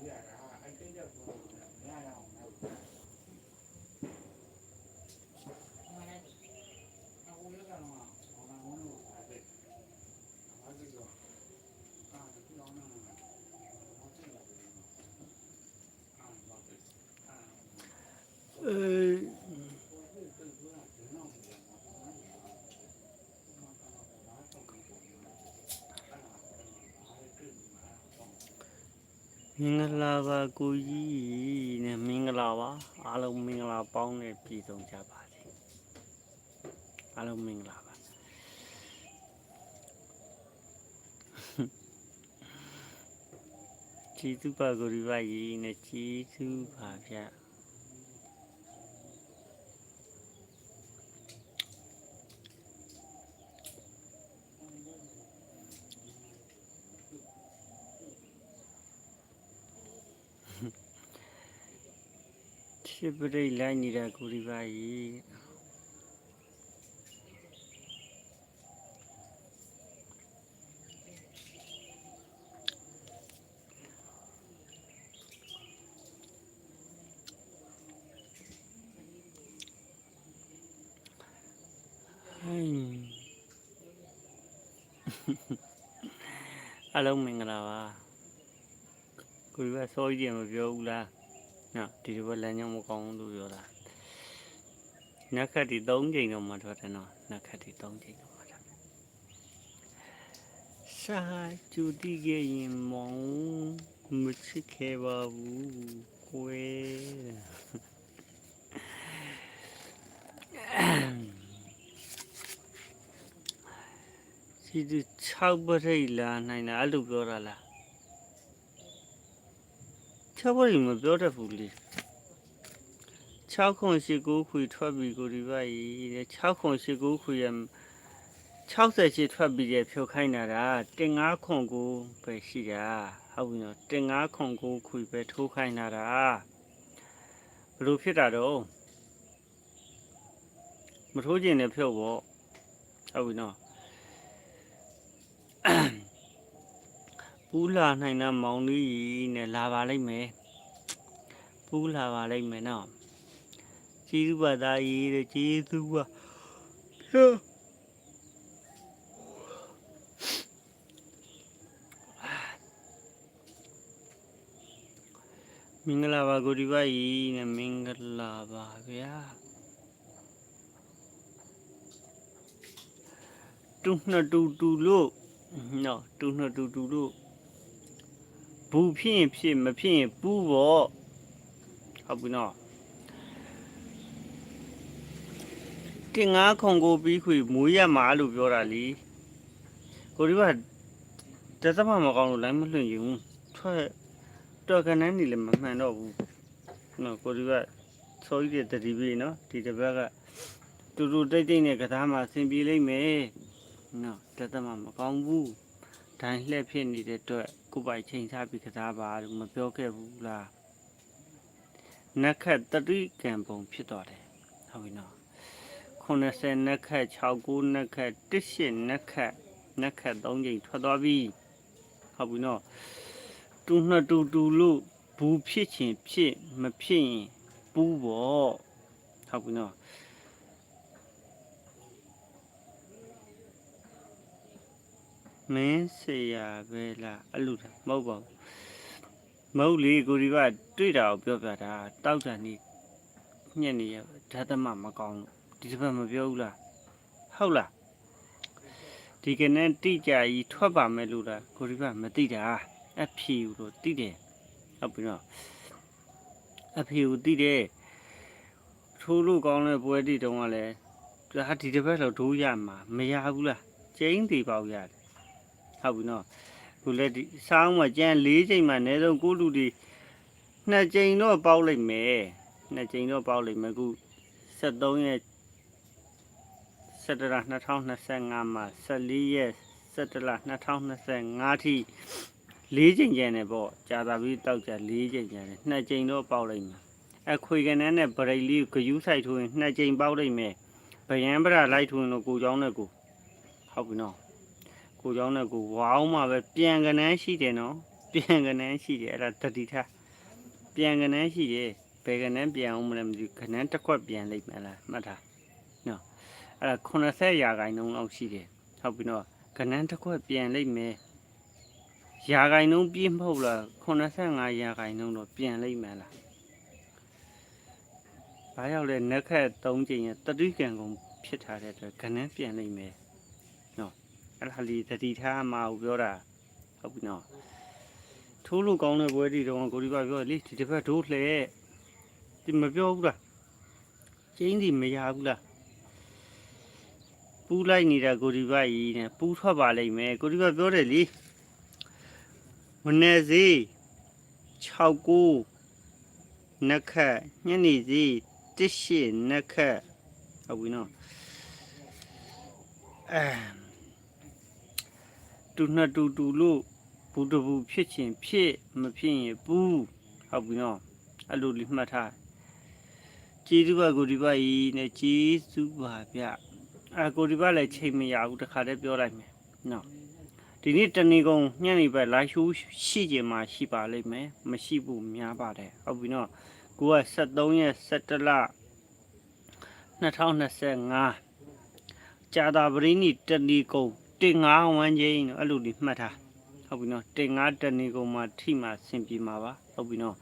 Bây giờ là. မင်္ဂလာပါကိုကြီးနဲ့မင်္ဂလာပါအားလုံးမင်္ဂလာပေါင်းနဲ့ပြည်စုံကြပါစေအားလုံးမင်္ဂလာပါကြည်သူပါကိုရီပါကြီးနဲ့ကြည်သူပါဗျာ ချစ်ပရိတ်လိုက်နေတာကိုရီပါကြီးဟိုင်းအားလုံးမင်္ဂလာပါကိုရီပါစောကြီးတယ်မပြောဘူးလား နော်ဒီလိုပဲလမ်းကြောင်းမကောင်းဘူးလို့ပြောတာနက်ခတ်ဒီ3ချိန်တော့မှထွက်တယ်နော်နက်ခတ်ဒီ3ချိန်တော့မှထွက်တယ်ရှာကျူတီခဲ့ရင်မောင်မချစ်ခဲ့ပါဘူးကိုယ်စီဒီ6ပရိတ်လာနိုင်တာအဲ့လိုပြောတာလား 6ပရိတ်မပြောတတ်ဘူးလေ6ခွန်ရှိ9ခွေထွက်ပြီးကိုဒီပါကြီးတဲ့6ခွန်ရှိ9ခွေရ68ထွက်ပြီးတဲ့ဖြုတ်ခိုင်းတာဒါတင်9ခွန်9ပဲရှိတာဟုတ်ပြီနော်တင်9ခွန်9ခွေပဲထိုးခိုင်းတာဒါဘယ်လိုဖြစ်တာတော့မထိုးခြင်းနဲ့ဖြုတ်ပေါ့ဟုတ်ပြီနော် ပူလာနိုင်တဲ့မောင်လေးနဲ့လာပါလိမ့်မယ်ပူလာပါလိမ့်မယ်နော်ကျေးဇူးပါသားကြီးတဲ့ကျေးဇူးပါဟဲ့မင်္ဂလာပါကိုဒီပါကြီးနဲ့မင်္ဂလာပါဗျာတူနှစ်တူတူလို့နော်တူနှစ်တူတူလို့ ဘူးဖြစ်ရင်ဖြစ်မဖြစ်ရင်ပူးပေါ့ဟုတ်ပြီနော်တင်ငါခုံကိုပြီးခွေမွေးရမှာလို့ပြောတာလीကိုဒီကတသမမကောင်းလို့လိုင်းမလွှင့်ယူထွက်တော့ကနန်းနေလည်းမမှန်တော့ဘူးနော်ကိုဒီကစောကြီးတဲ့တတိပေးနော်ဒီတစ်ပတ်ကတူတူတိတ်တိတ်နဲ့ကစားမှအဆင်ပြေလိမ့်မယ်နော်တသမမကောင်းဘူးဒိုင်းလှက်ဖြစ်နေတဲ့အတွက် ကိုပိုင်ချိန်စားပြီးကစားပါလို့မပြောခဲ့ဘူးလားနက်ခတ်တတိကံပုံဖြစ်သွားတယ်ဟုတ်ပြီနော်80နက်ခတ်69နက်ခတ်18နက်ခတ်နက်ခတ်3ချိန်ထွက်သွားပြီဟုတ်ပြီနော်တူနှစ်တူတူလို့ဘူးဖြစ်ချင်းဖြစ်မဖြစ်ရင်ပူးပေါ့ဟုတ်ပြီနော် မင်းဆရာပဲလားအလူတာမဟုတ်ပါဘူးမဟုတ်လေကိုဒီကတွေ့တာကိုပြောပြတာတောက်တန်နေညက်နေရဓာတ်သမမကောင်းလို့ဒီတစ်ပတ်မပြောဘူးလားဟုတ်လားဒီကနေ့တိကြကြီးထွက်ပါမယ်လို့လားကိုဒီကမသိတာအဖြေလို့သိတယ်ဟုတ်ပြီနော်အဖေကိုတိတယ်ထိုးလို့ကောင်းတဲ့ပွဲတိတုံးကလည်းဒါဒီတစ်ပတ်တော့ဒိုးရမှာမရဘူးလားကျင်းသေးပေါက်ရတယ် ဟုတ်ဘူးနော်ခုလည်းဒီဆောင်းမှာကျန်၄ချိန်မှာအနည်းဆုံးကိုလူတွေနှစ်ချိန်တော့ပေါက်လိုက်မယ်နှစ်ချိန်တော့ပေါက်လိုက်မယ်ခု73ရက်17လ2025မှာ14ရက်17လ2025ထိ၄ချိန်ကျန်တယ်ပေါ့ကြာတာပြီးတောက်ကြ၄ချိန်ကျန်တယ်နှစ်ချိန်တော့ပေါက်လိုက်မယ်အခွေကနန်းနဲ့ဗရိတ်လေးဂယူးဆိုင်ထိုးရင်နှစ်ချိန်ပေါက်လိုက်မယ်ဗယံပရလိုက်ထိုးရင်တော့ကိုကြောင်းနဲ့ကိုဟုတ်ပြီနော် ကိုเจ้าနဲ့ကိုဝေါင်းမှာပဲပြန်ကနန်းရှိတယ်နော်ပြန်ကနန်းရှိတယ်အဲ့ဒါတတိထားပြန်ကနန်းရှိတယ်ဘယ်ကနန်းပြန်အောင်မလဲမသိဘူးကနန်းတစ်ခွက်ပြန်လိုက်မလားမှတ်ထား အဲ့ဒါ80ရာခိုင်နှုန်းလောက်ရှိတယ်ဟုတ်ပြီနော်ကနန်းတစ်ခွက်ပြန်လိုက်မယ်ရာခိုင်နှုန်းပြည့်မဟုတ်လား85ရာခိုင်နှုန်းတော့ပြန်လိုက်မယ်လားဘာရောက်လဲနက်ခက်3ချိန်ရတတိကံကုန်ဖြစ်ထားတဲ့အတွက်ကနန်းပြန်လိုက်မယ်နော် အဲ့ဒါလေးတတိထားမအောင်ပြောတာဟုတ်ပြီနော်ထထိုးလို့ကောင်းတဲ့ပွဲဒီတော့ကိုဒီပါပြောလေဒီတစ်ဖက်ထိုးလှဲဒီမပြောဘူးလားကျင်းဒီမရဘူးလားပူးလိုက်နေတာကိုဒီပါကြီးနဲ့ပူးထွက်ပါလိမ့်မယ်ကိုဒီပါပြောတယ်လေမနေ့စီ6ကိုနက်ခတ်ညနေစီတစ်ရှိနက်ခတ်ဟုတ်ပြီနော်အဲ တူနှစ်တူတူလို့ဘူးတဘူးဖြစ်ချင်းဖြစ်မဖြစ်ရင်ပူးဟုတ်ပြီနော်အဲ့လိုလေးမှတ်ထားကျေးဇူးပါကိုဒီပါကြီးနဲ့ကျေးဇူးပါဗျအာကိုဒီပါလည်းချိန်မရဘူးတခါတည်းပြောလိုက်မယ်နော်ဒီနေ့တဏီကုံညနေဘက်လာရှိုးရှိကြမှာရှိပါလိမ့်မယ်မရှိဘူးများပါတယ်ဟုတ်ပြီနော်ကိုက73ရက်17လ2025ကြာတာပရင်းနီတဏီကုံ တင်9ဝန်းချင်းနော်အဲ့လိုလေးမှတ်ထားဟုတ်ပြီနော်တင်9တဏီကုံမှာထိမှဆင်ပြေမှာပါဟုတ်ပြီနော်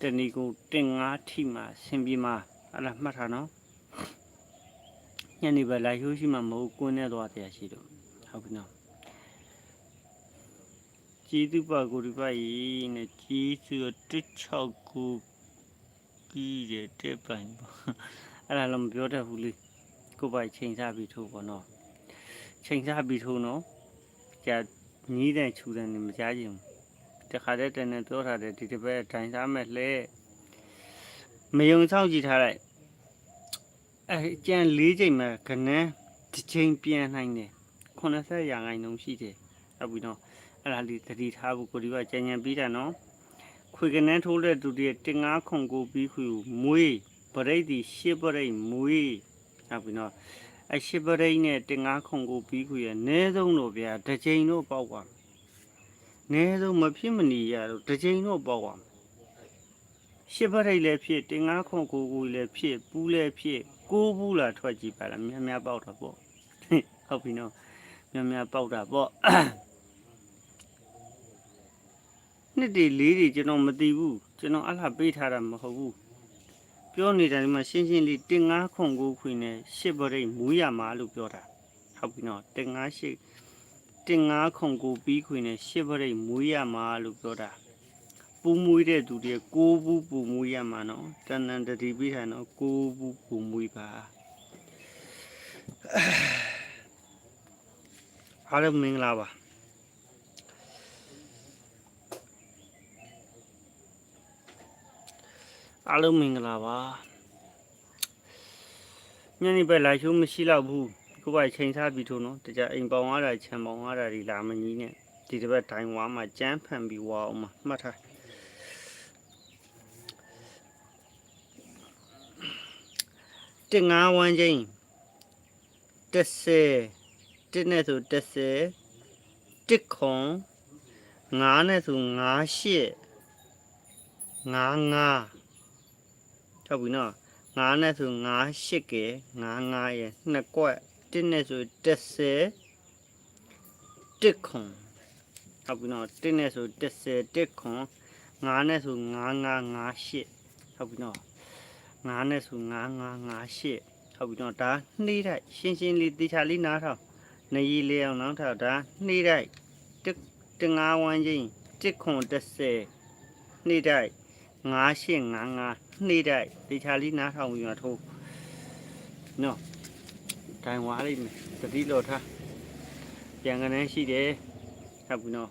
တဏီကုံတင်9ထိမှဆင်ပြေမှာအဲ့ဒါမှတ်ထားနော်ညနေဘက်လာရှိုးရှိမှမဟုတ်ကွင်းနဲ့သွားတရားရှိတော့ဟုတ်ပြီနော်ကျေးဇူးပါကိုဒီပါကြီးနဲ့ကျေးဇူး16ကိုကြီးတဲ့တက်ပိုင်ပေါ့အဲ့ဒါလည်းမပြောတတ်ဘူးလေကိုယ်ပိုင်ချိန်စားပြီးထိုးပေါ့နော် ချိန်စားပြီးထိုးနော်ကြာညီးတဲ့ခြူတဲ့နေမကြားချင်ဘူးတခါတည်းတည်းနဲ့ပြောထားတယ်ဒီတစ်ပတ်ထိုင်စားမဲ့လှဲမယုံဆောင်ကြည့်ထားလိုက်အဲကြံ၄ချိန်မှာခဏန်းတစ်ချိန်ပြန်နိုင်တယ်80ရာခိုင်နှုန်းရှိတယ်ဟုတ်ပြီနော်အဲ့ဒါလေးသတိထားဖို့ကိုဒီကကြံကြံပြီးတာနော်ခွေကနန်းထိုးတဲ့သူတွေတင်ငါခုံကိုပြီးခွေကိုမွေးပရိတ်ဒီရှစ်ပရိတ်မွေးဟုတ်ပြီနော် အရှစ်ပရိတ်နဲ့တင်ငါခုံကိုပြီးခွေရဲ့အနည်းဆုံးတော့ဗျာတစ်ချိန်တော့ပေါက်သွားမယ်အနည်းဆုံးမဖြစ်မနေရတော့တစ်ချိန်တော့ပေါက်သွားမယ်ရှစ်ပရိတ်လည်းဖြစ်တင်ငါခုံကိုကိုလည်းဖြစ်ပူးလည်းဖြစ်ကိုးဘူးလာထွက်ကြည့်ပါလားများများပေါက်တာပေါ့ဟုတ်ပြီနော်များများပေါက်တာပေါ့နှစ်တွေလေးတွေကျွန်တော်မသိဘူးကျွန်တော်အလှပေးထားတာမဟုတ်ဘူး ပြောနေတာဒီမှာရှင်းရှင်းလေးတင်ငါခွန်ကိုခွေနဲ့ရှစ်ပရိတ်မူးရမှာလို့ပြောတာဟုတ်ပြီနော်တင်ငါရှစ်တင်ငါခွန်ကိုပြီးခွေနဲ့ရှစ်ပရိတ်မူးရမှာလို့ပြောတာပူမွေးတဲ့သူတွေကိုးဘူးပူမွေးရမှာနော်တန်တန်တတိပြီးတာနော်ကိုးဘူးပူမွေးပါအားလုံးမင်္ဂလာပါ အားလုံးမင်္ဂလာပါညနေပဲလာရှိုးမရှိတော့ဘူးကိုယ်ပိုင်ချိန်စားပြီးထို့နော်တကြအိမ်ပေါင်ရတာခြံပေါင်ရတာဒီလာမကြီးနဲ့ဒီတစ်ပတ်ဒိုင်ဝါမှာကြမ်းဖန်ပြီးဝါအောင်မှာမှတ်ထားတင်ငါဝမ်းချင်း30တစ်နဲ့ဆို30တစ်ခွန်ငါးနဲ့ဆိုငါးရှစ်ငါးငါး ဟုတ်ပြီနော်ငါးနဲ့ဆိုငါးရှစ်ကဲငါးငါးရဲ့နှစ်ကွက်တစ်နဲ့ဆို30တစ်ခွန်ဟုတ်ပြီနော်တစ်နဲ့ဆို30တစ်ခွန်ငါးနဲ့ဆိုငါးငါးငါးရှစ်ဟုတ်ပြီနော်ငါးနဲ့ဆိုငါးငါးငါးရှစ်ဟုတ်ပြီနော်ဒါနှေးတိုက်ရှင်းရှင်းလေးတေချာလေးနားထောင်နေရီလေးအောင်နောက်ထောင်ဒါနှေးတိုက်တစ်တစ်ငါးဝန်းချင်းတစ်ခွန်30နှေးတိုက်ငါးရှင်းငါးငါး နှိမ့်တိုက်တေချာလေးနားထောင်ပြီးမှထိုးနော်ဒိုင်ဝါလိမ့်မယ်တတိလော်ထားပြန်ကနေရှိတယ်ဟုတ်ပြီနော်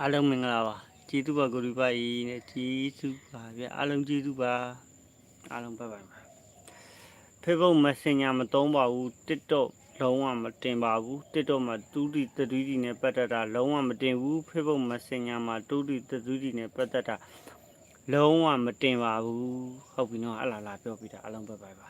အားလုံးမင်္ဂလာပါကျေးဇူးပါကိုရီပါကြီးနဲ့ကျေးဇူးပါဗျအားလုံးကျေးဇူးပါအားလုံးပတ်ပါပါ Facebook Messenger မသုံးပါဘူး TikTok လုံးဝမတင်ပါဘူး TikTok မှာတူတီတတူတီနဲ့ပတ်သက်တာလုံးဝမတင်ဘူး Facebook Messenger မှာတူတီတတူတီနဲ့ပတ်သက်တာ လုံးဝမတင်ပါဘူးဟုတ်ပြီနော်အလားလားပြောပြတာအလုံးပဲပါပါ